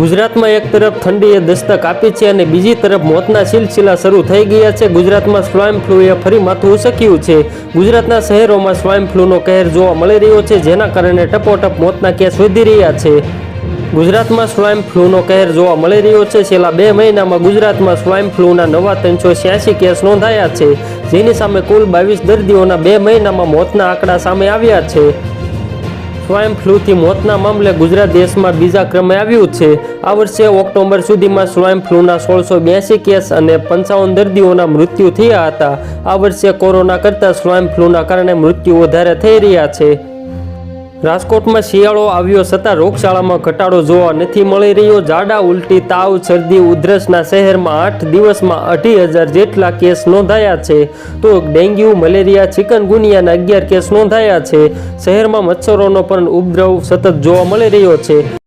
ગુજરાતમાં એક તરફ ઠંડીએ દસ્તક આપી છે અને બીજી તરફ મોતના સિલસિલા શરૂ થઈ ગયા છે. ગુજરાતમાં સ્વાઇન ફ્લૂએ ફરી માથું ઉસક્યું છે. ગુજરાતના શહેરોમાં સ્વાઇન ફ્લૂનો કહેર જોવા મળી રહ્યો છે, જેના કારણે ટપોટપ મોતના કેસ વધી રહ્યા છે. ગુજરાતમાં સ્વાઇન ફ્લૂનો કહેર જોવા મળી રહ્યો છે. છેલ્લા બે મહિનામાં ગુજરાતમાં સ્વાઇન ફ્લૂના નવા ત્રણસો છ્યાસી કેસ નોંધાયા છે. જેની સામે કુલ બાવીસ દર્દીઓના બે મહિનામાં મોતના આંકડા સામે આવ્યા છે. સ્વાઇન ફ્લૂથી મોતના મામલે ગુજરાત દેશમાં બીજા ક્રમે આવ્યું છે. આ વર્ષે ઓક્ટોબર સુધીમાં સ્વાઇન ફ્લૂના સોળસો બ્યાસી કેસ અને પંચાવન દર્દીઓના મૃત્યુ થયા હતા. આ વર્ષે કોરોના કરતાં સ્વાઇન ફ્લૂના કારણે મૃત્યુ વધારે થઈ રહ્યા છે. રાજકોટમાં શિયાળો આવ્યો છતાં રોગશાળામાં ઘટાડો જોવા નથી મળી રહ્યો. જાડા, ઉલટી, તાવ, શરદી, ઉધરસના શહેરમાં આઠ દિવસમાં અઢી હજાર જેટલા કેસ નોંધાયા છે. તો ડેન્ગ્યુ, મલેરિયા ચિકનગુનિયાના અગિયાર કેસ નોંધાયા છે. શહેરમાં મચ્છરોનો પણ ઉપદ્રવ સતત જોવા મળી રહ્યો છે.